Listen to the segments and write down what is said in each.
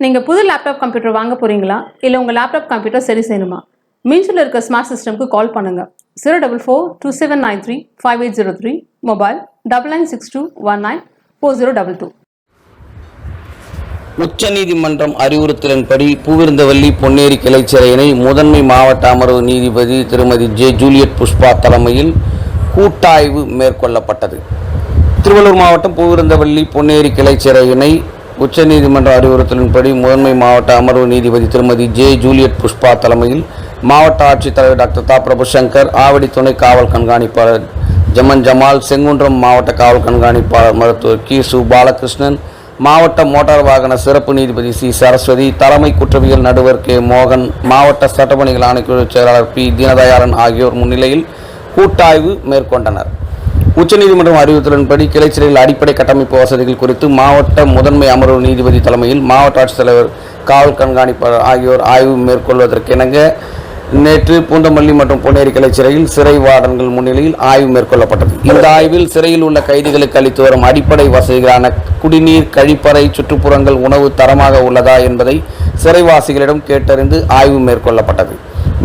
நீங்கள் புது laptop computer வாங்க போகிறீங்களா இல்லை உங்கள் லேப்டாப் கம்ப்யூட்டர் சரி செய்யணுமா? மீன்ஸில் இருக்க ஸ்மார்ட் சிஸ்டம்க்கு கால் பண்ணுங்கள் zero double four two seven nine three five eight zero three mobile double nine six two one nine four zero double two உச்சநீதிமன்றம் அறிவுறுத்தலின்படி பூவிருந்தவல்லி பொன்னேரி கிளைச்சிறையினை முதன்மை மாவட்ட அமர்வு நீதிபதி திருமதி ஜே ஜூலியட் புஷ்பா தலைமையில் கூட்டாய்வு மேற்கொள்ளப்பட்டது. திருவள்ளூர் மாவட்டம் பூவிருந்தவல்லி பொன்னேரி கிளைச்சிறையினை உச்சநீதிமன்ற அறிவுறுத்தலின்படி முதன்மை மாவட்ட அமர்வு நீதிபதி திருமதி ஜே ஜூலியட் புஷ்பா தலைமையில் மாவட்ட ஆட்சித்தலைவர் டாக்டர் தா பிரபுசங்கர் ஆவடி துணை காவல் கண்காணிப்பாளர் ஜமன் ஜமால் செங்குன்றம் மாவட்ட காவல் கண்காணிப்பாளர் மருத்துவர் கி. சு. பாலகிருஷ்ணன் மாவட்ட மோட்டார் வாகன சிறப்பு நீதிபதி சி. சரஸ்வதி தலைமை குற்றவியல் நடுவர் கே. மோகன் மாவட்ட சட்டப்பணிகள் ஆணைக்குழு செயலாளர் பி. தீனதயாளன் ஆகியோர் முன்னிலையில் கூட்டாய்வு மேற்கொண்டனர். உச்சநீதிமன்றம் அறிவித்தலின்படி கிளைச்சிறையில் அடிப்படை கட்டமைப்பு வசதிகள் குறித்து மாவட்ட முதன்மை அமர்வு நீதிபதி தலைமையில் மாவட்ட ஆட்சித்தலைவர் காவல் கண்காணிப்பாளர் ஆகியோர் ஆய்வு மேற்கொள்வதற்கிணங்க நேற்று பூந்தமல்லி மற்றும் பொன்னேரி கிளை சிறையில் சிறை வார்டன்கள் முன்னிலையில் ஆய்வு மேற்கொள்ளப்பட்டது. இந்த ஆய்வில் சிறையில் உள்ள கைதிகளுக்கு அளித்து வரும் அடிப்படை வசதிகளான குடிநீர் கழிப்பறை சுற்றுப்புறங்கள் உணவு தரமாக உள்ளதா என்பதை சிறைவாசிகளிடம் கேட்டறிந்து ஆய்வு மேற்கொள்ளப்பட்டது.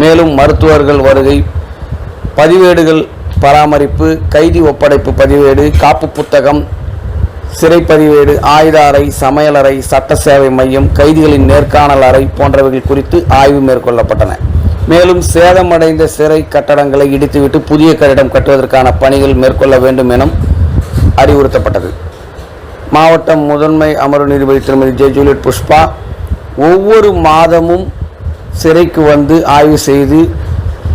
மேலும் மருத்துவர்கள் வருகை பதிவேடுகள் பராமரிப்பு கைதி ஒப்படைப்பு பதிவேடு காப்பு புத்தகம் சிறைப்பதிவேடு ஆயுத அறை சமையலறை சட்ட சேவை மையம் கைதிகளின் நேர்காணல் அறை போன்றவைகள் குறித்து ஆய்வு மேற்கொள்ளப்பட்டன. மேலும் சேதமடைந்த சிறை கட்டடங்களை இடித்துவிட்டு புதிய கட்டிடம் கட்டுவதற்கான பணிகள் மேற்கொள்ள வேண்டும் எனும் அறிவுறுத்தப்பட்டது. மாவட்டம் முதன்மை அமர்வு நீதிபதி திருமதி ஜெய ஜூலியட் புஷ்பா ஒவ்வொரு மாதமும் சிறைக்கு வந்து ஆய்வு செய்து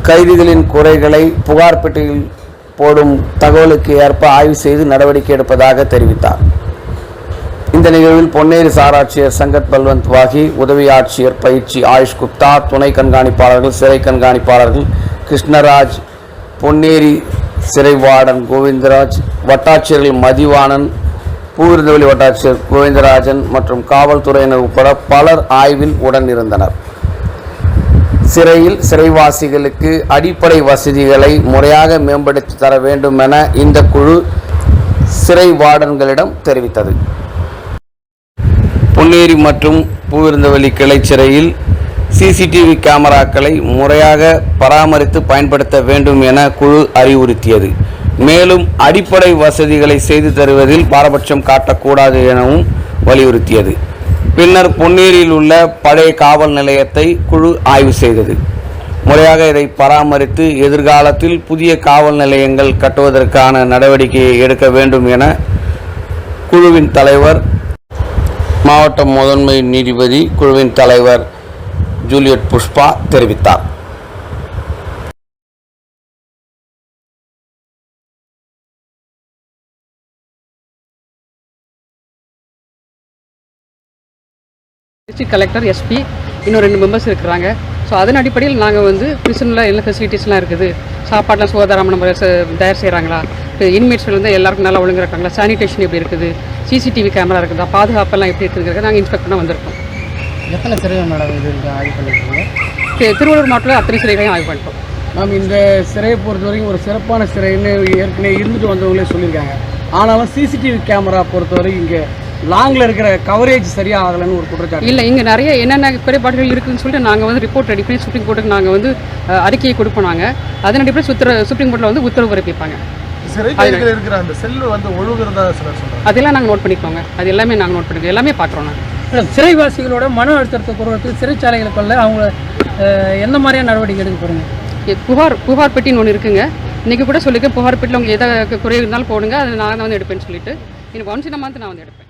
கைதிகளின் குறைகளை புகார் பெட்டியில் போடும் தகவலுக்கு ஏற்ப ஆய்வு செய்து நடவடிக்கை எடுப்பதாக தெரிவித்தார். இந்த நிகழ்வில் பொன்னேரி சாராட்சியர் சங்கத் பல்வந்த் வாகி உதவி ஆட்சியர் பயிற்சி ஆயுஷ் குப்தா துணை கண்காணிப்பாளர்கள் சிறை கண்காணிப்பாளர்கள் கிருஷ்ணராஜ் பொன்னேரி சிறை வார்டன் கோவிந்தராஜ் வட்டாட்சியர்கள் மதிவாணன் பூவிருந்தவெளி வட்டாட்சியர் கோவிந்தராஜன் மற்றும் காவல்துறையினர் உட்பட பலர் ஆய்வில் உடனிருந்தனர். சிறையில் சிறைவாசிகளுக்கு அடிப்படை வசதிகளை முறையாக மேம்படுத்தி தர வேண்டும் என இந்த குழு சிறை வார்டன்களிடம் தெரிவித்தது. பொன்னேரி மற்றும் பூவிருந்தவெளி கிளை சிறையில் சிசிடிவி கேமராக்களை முறையாக பராமரித்து பயன்படுத்த வேண்டும் என குழு அறிவுறுத்தியது. மேலும் அடிப்படை வசதிகளை செய்து தருவதில் பாரபட்சம் காட்டக்கூடாது எனவும் வலியுறுத்தியது. பின்னர் பொன்னேரியில் உள்ள பழைய காவல் நிலையத்தை குழு ஆய்வு செய்தது. முறையாக இதை பராமரித்து எதிர்காலத்தில் புதிய காவல் நிலையங்கள் கட்டுவதற்கான நடவடிக்கையை எடுக்க வேண்டும் என குழுவின் தலைவர் மாவட்ட முதன்மை நீதிபதி குழுவின் தலைவர் ஜூலியட் புஷ்பா தெரிவித்தார். டிஸ்ட்ரிக்ட் கலெக்டர் எஸ்பி இன்னும் ரெண்டு மெம்பர்ஸ் இருக்கிறாங்க. ஸோ அதன் அடிப்படையில் நாங்கள் வந்து பிரிசனில் என்ன ஃபெசிலிட்டிஸ்லாம் இருக்குது? சாப்பாடுலாம் சுகாதாரம் நம்ம ச- தயார் செய்கிறாங்களா இன்மேட்ஸ் வந்து எல்லாருக்கும் நல்லா ஒழுங்கு இருக்காங்களா சானிடேஷன் எப்படி இருக்குது? சிசிடிவி கேமரா இருக்குதா? பாதுகாப்பெல்லாம் எப்படி இருக்குங்கிறத நாங்கள் இன்ஸ்பெக்ட் பண்ண வந்திருக்கோம். எத்தனை சிறைகள் மேடம் இது ஆய்வு பண்ணியிருக்கீங்க திருவள்ளூர் மாவட்டத்தில் அத்தனை சிறைகளையும் ஆய்வு பண்ணிட்டோம். மேம் இந்த சிறையை பொறுத்த வரைக்கும் ஒரு சிறப்பான சிறைன்னு ஏற்கனவே இருந்துட்டு வந்தவங்களே சொல்லியிருக்காங்க. ஆனாலும் சிசிடிவி கேமரா பொறுத்தவரை இங்கே லாங்கில் இருக்கிற கவரேஜ் சரியாக ஆகலைன்னு ஒரு குற்றச்சாட்டு. இல்லை இங்கே நிறைய என்னென்ன குறைபாடுகள் இருக்குதுன்னு சொல்லிட்டு நாங்கள் வந்து ரிப்போர்ட் ரெடி பண்ணி சுப்ரீம் கோர்ட்டுக்கு நாங்கள் வந்து அறிக்கையை கொடுப்போம் நாங்கள் அதன் அடிப்படையில் சுத்திர சுப்ரீம் கோர்ட்டில் வந்து உத்தரவு பிறப்பிப்பாங்க. சிறை கைதிகள் இருக்கிற அந்த செல்லு வந்து ஒழுகுறதா சிலர் சொல்றாங்க. அதெல்லாம் நாங்கள் நோட் பண்ணிக்கோங்க. அது எல்லாமே நாங்கள் நோட் பண்ணிக்கோங்க. எல்லாமே பார்க்குறோம் நாங்கள் சிறைவாசிகளோட மன அழுத்தத்தை குறைவதற்கு சிறைச்சாலைகளுக்குள்ள அவங்க எந்த மாதிரியான நடவடிக்கை எடுக்க போறீங்க? இ- புகார் புகார் பெட்டின்னு ஒன்று இருக்குங்க. இன்றைக்கி கூட சொல்லியிருக்கேன் புகார் பெட்டியில் உங்கள் எதாவது குறை இருந்தாலும் போடுங்க. அதை நான் தான் வந்து எடுப்பேன்னு சொல்லிட்டு. எனக்கு ஒன்ஸ் இந்த மந்த் நான் வந்து எடுப்பேன்.